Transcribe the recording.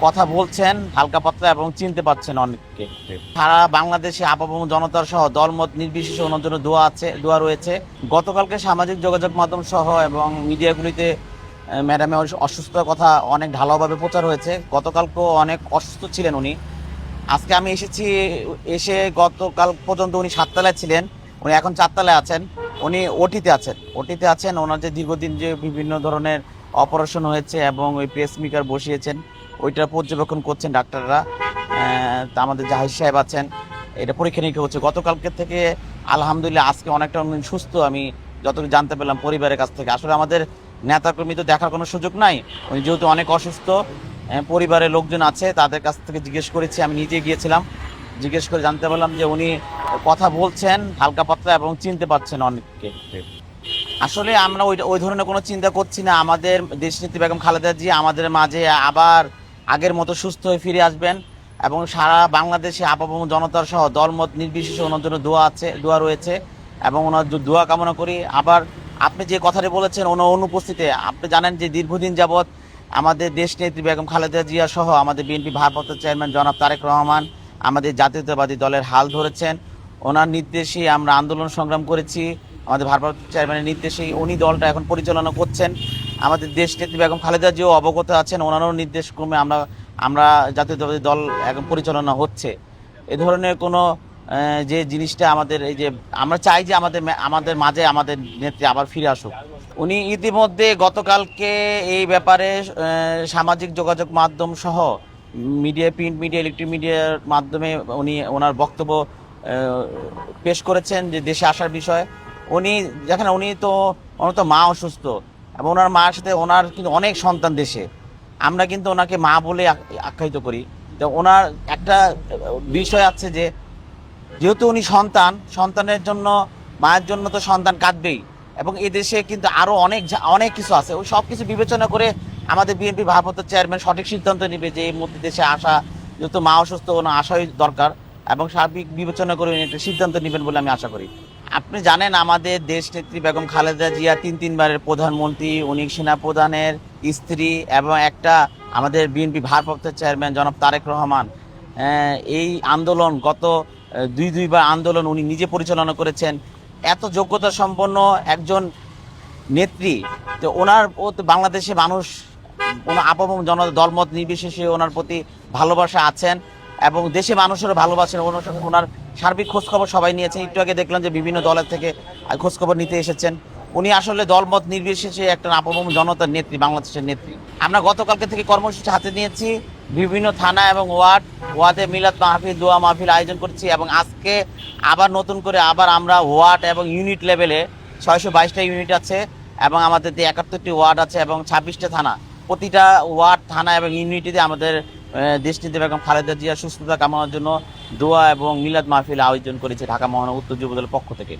কথা বলছেন হালকা পাতলা এবং চিনতে পারছেন অনেককে। সারা বাংলাদেশে আপাবম জনতার সহ দলমত নির্বিশেষে ওনার জন্য দোয়া আছে দোয়া রয়েছে। গতকালকে সামাজিক যোগাযোগ মাধ্যম সহ এবং মিডিয়াগুলিতে আহ, ম্যাডামের অসুস্থতার কথা অনেক ঢালাওভাবে প্রচার হয়েছে। গতকালকেও অনেক অসুস্থ ছিলেন উনি। আজকে আমি এসেছি এসে গতকাল পর্যন্ত উনি সাততলায় ছিলেন। উনি এখন চারতলায় আছেন। উনি ওটিতে আছেন। ওটিতে আছেন। ওনার যে দীর্ঘদিন যে বিভিন্ন ধরনের অপারেশন হয়েছে এবং ওই প্রেস মিকার বসিয়েছেন। ওইটা পর্যবেক্ষণ করছেন ডাক্তাররা। আমাদের জাহির সাহেব আছেন। এটা পরীক্ষা নিরীক্ষা হচ্ছে। গতকালকে থেকে আলহামদুলিল্লাহ আজকে অনেকটা সুস্থ। আমি যতটুকু জানতে পারলাম পরিবারের কাছ থেকে। আসলে আমাদের নেতাকর্মী তো দেখার কোনো সুযোগ নাই। উনি যেহেতু অনেক অসুস্থ পরিবারের লোকজন আছে, তাদের কাছ থেকে জিজ্ঞেস করেছি। আমি নিজে গিয়েছিলাম। জিজ্ঞেস করে জানতে পারলাম যে উনি কথা বলছেন হালকা পাতলা এবং চিনতে পারছেন অনেককে। আসলে আমরা ওই ওই ধরনের কোনো চিন্তা করছি না। আমাদের দেশনীতি বেগম খালেদা জি আমাদের মাঝে আবার আগের মতো সুস্থ হয়ে ফিরে আসবেন এবং সারা বাংলাদেশে আপাবম জনতার সহ দলমত নির্বিশেষে ওনার জন্য দোয়া আছে, দোয়া রয়েছে এবং ওনার দোয়া কামনা করি। আবার আপনি যে কথাটি বলেছেন, ওনার অনুপস্থিতিতে আপনি জানেন যে দীর্ঘদিন যাবৎ আমাদের দেশ নেত্রী বেগম খালেদা জিয়া সহ আমাদের বিএনপি ভারপ্রাপ্ত চেয়ারম্যান জনাব তারেক রহমান আমাদের জাতীয়তাবাদী দলের হাল ধরেছেন। ওনার নির্দেশেই আমরা আন্দোলন সংগ্রাম করেছি। আমাদের ভারপ্রাপ্ত চেয়ারম্যানের নির্দেশেই উনি দলটা এখন পরিচালনা করছেন। আমাদের দেশ নেত্রী বেগম খালেদা জিও অবগত আছেন। ওনারও নির্দেশ ক্রমে আমরা আমরা জাতীয়তাবাদী দল এখন পরিচালনা হচ্ছে। এ ধরনের কোনো যে জিনিসটা আমাদের, এই যে আমরা চাই যে আমাদের আমাদের মাঝে আমাদের নেত্রী আবার ফিরে আসুক। উনি ইতিমধ্যে গতকালকে এই ব্যাপারে সামাজিক যোগাযোগ মাধ্যম সহ, মিডিয়া, প্রিন্ট মিডিয়া, ইলেকট্রিক মিডিয়ার মাধ্যমে উনি, ওনার বক্তব্য পেশ করেছেন যে দেশে আসার বিষয়ে। উনি যেখানে উনি তো, ওনার তো মা অসুস্থ। এবং ওনার মার সাথে ওনার কিন্তু অনেক সন্তান দেশে। আমরা কিন্তু ওনাকে মা বলে আখ্যায়িত করি। তো ওনার একটা বিষয় আছে যে, যেহেতু উনি সন্তান, সন্তানের জন্য, মায়ের জন্য তো সন্তান কাঁদবেই। এবং এই দেশে কিন্তু আরও অনেক অনেক কিছু আছে। ওই সব কিছু বিবেচনা করে আমাদের বিএনপি ভারপ্রাপ্ত চেয়ারম্যান সঠিক সিদ্ধান্ত নেবে যে, এই মধ্যে দেশে আসা, যেহেতু মা অসুস্থ, ওনার আসাই দরকার এবং সার্বিক বিবেচনা করে উনি একটা সিদ্ধান্ত নেবেন বলে আমি আশা করি। আপনি জানেন আমাদের দেশ নেত্রী বেগম খালেদা জিয়া তিন তিনবারের প্রধানমন্ত্রী, উনি সেনা প্রধানের স্ত্রী এবং একটা আমাদের বিএনপি ভারপ্রাপ্ত চেয়ারম্যান জনাব তারেক রহমান। এই আন্দোলন গত দুই দুইবার আন্দোলন উনি নিজে পরিচালনা করেছেন। এত যোগ্যতা সম্পন্ন একজন নেত্রী, তো ওনার বাংলাদেশে মানুষ, ওনার আপামম জন দলমত নির্বিশেষে ওনার প্রতি ভালোবাসা আছেন। এবং দেশে মানুষেরও ভালোবাসেন ওনার সার্বিক খোঁজখবর সবাই নিয়েছেন। একটু আগে দেখলাম যে বিভিন্ন দলের থেকে খোঁজখবর নিতে এসেছেন। উনি আসলে দলমত নির্বিশেষে একটা আপামম জনতার নেত্রী, বাংলাদেশের নেত্রী। আমরা গতকালকে থেকে কর্মসূচি হাতে নিয়েছি। বিভিন্ন থানা এবং ওয়ার্ড, ওয়ার্ডে মিলাদ মাহফিল, দোয়া মাহফিল আয়োজন করছি এবং আজকে আবার নতুন করে আবার আমরা ওয়ার্ড এবং ইউনিট লেভেলে ছয়শো বাইশটা ইউনিট আছে এবং আমাদের যে একাত্তরটি ওয়ার্ড আছে এবং ছাব্বিশটা থানা। প্রতিটা ওয়ার্ড, থানা এবং ইউনিটিতে আমাদের আহ, দেশটিতে বেগম খালেদা জিয়া সুস্থতা কামানোর জন্য দোয়া এবং মিলাদ মাহফিল আয়োজন করেছে ঢাকা মহানগর উত্তর যুবদলের পক্ষ থেকে।